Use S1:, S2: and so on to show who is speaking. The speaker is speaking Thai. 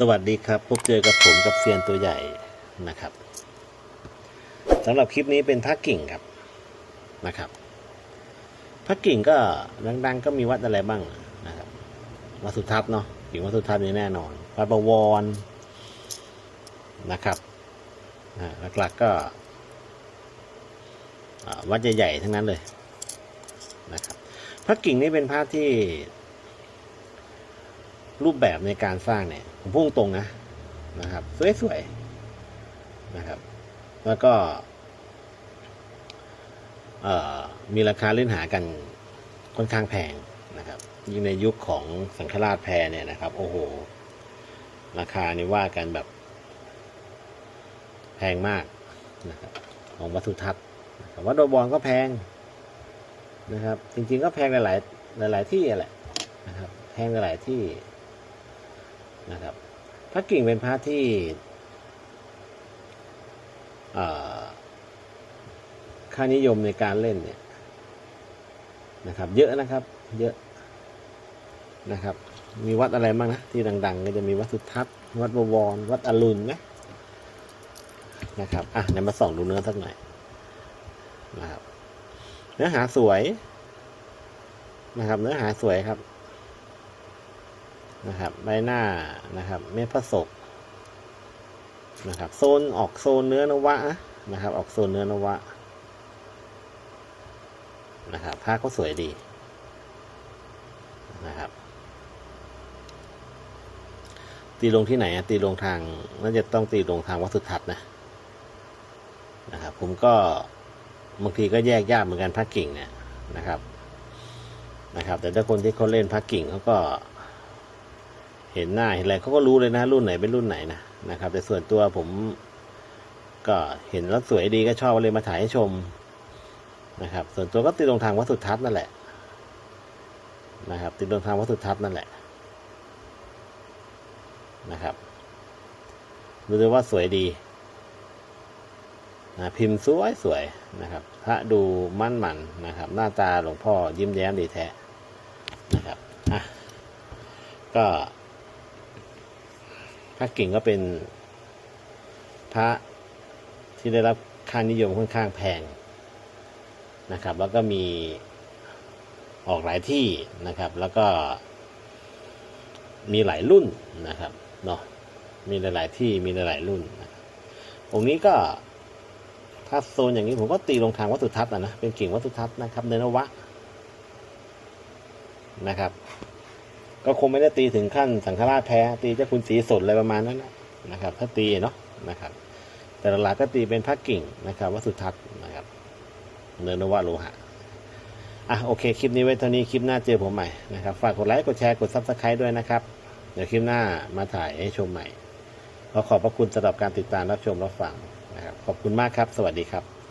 S1: สวัสดีครับ พบเจอกับผมกับเซียนตัวใหญ่นะครับสำหรับคลิปนี้เป็นพักกิ่งครับนะครับพักกิ่งก็ดังๆ ก็มีวัดอะไรบ้างนะครับวัดสุทัศน์เนาะกิ่งวัดสุทัศน์นี่แน่นอนวัดประวรนะครับหลักๆก็วัดใหญ่ๆทั้งนั้นเลยนะครับพระกิ่งนี่เป็นพระที่ รูปแบบในการสร้างเนี่ย ผมพูดตรงนะนะครับ สวยๆนะครับ แล้วก็มีราคาเล่นหากันค่อนข้างแพงนะครับ ยิ่งในยุคของสังฆราชแพรเนี่ยนะครับ โอ้โห ราคานี่ว่ากันแบบ แพงมากนะครับของวัตถุทัศน์วัดโดบอนก็แพงนะครับ จริงๆก็แพงหลายๆหลาย ๆ ที่แหละนะครับแพงหลายๆที่ นะครับ พระกิ่งเป็นพระที่ค่านิยมในการเล่นเนี่ยนะครับ เยอะนะครับ เยอะนะครับ มีวัดอะไรบ้างนะที่ดัง ๆ ก็จะมีวัดสุทัศน์วัดบวร วัดอรุณไหมนะครับอะเดี๋ยวมาส่องดูเนื้อสักหน่อยนะครับ เนื้อหาสวยนะครับ เนื้อหาสวยครับ นะครับใบหน้านะครับ เม็ดพระศกนะครับ โซนออกโซนเนื้อนวะนะครับ ออกโซนเนื้อนวะนะครับผ้าก็สวยดีนะครับ ตีลงที่ไหนตีลงทางน่าจะต้องตีลงทางวัดสุทัศน์นะนะครับ ผมก็บางทีก็แยกยากเหมือนกันพักกิ่งเนี่ยนะครับนะครับ แต่ถ้าคนที่เขาเล่นพักกิ่งเขาก็ เห็นหน้าเห็นอะไรเขาก็รู้เลยนะ รุ่นไหนเป็นรุ่นไหนนะนะครับ แต่ส่วนตัวผมก็เห็นแล้วสวยดีก็ชอบเลยมาถ่ายให้ชมนะครับ ส่วนตัวก็ติดลงทางวัตถุทัศน์นั่นแหละนะครับ ติดลงทางวัตถุทัศน์นั่นแหละนะครับดูเลยว่าสวยดีนะพิมพ์สวยสวยนะครับ พระดูมั่นมันนะครับ หน้าตาหลวงพ่อยิ้มแย้มดีแท้นะครับอะก็ พระกิ่งก็เป็นพระที่ได้รับค่านิยมค่อนข้างแพงนะครับ แล้วก็มีออกหลายที่นะครับ แล้วก็มีหลายรุ่นนะครับเนาะมีหลาย ๆ ที่มีหลาย ๆ รุ่นองค์นี้ก็ถ้าโซนอย่างนี้ผมก็ตีลงทางวัตถุทัศน์นะนะเป็นกิ่งวัตถุทัศน์นะครับเนนวะนะครับ ก็คงไม่ได้ตีถึงขั้นสังฆราชแพ้ตีเจ้าคุณสีสดอะไรประมาณนั้นนะครับ ถ้าตีเนาะนะครับ แต่หลักก็ตีเป็นพระกิ่งนะครับวัสุทัศน์นะครับเนินนวะโลหะอะโอเคคลิปนี้ไว้เท่านี้คลิปหน้าเจอผมใหม่นะครับฝากกดไลค์กดแชร์กดซับสไครต์ด้วยนะครับ เดี๋ยวคลิปหน้ามาถ่ายให้ชมใหม่ขอขอบพระคุณสำหรับการติดตามรับชมรับฟังนะครับขอบคุณมากครับ สวัสดีครับ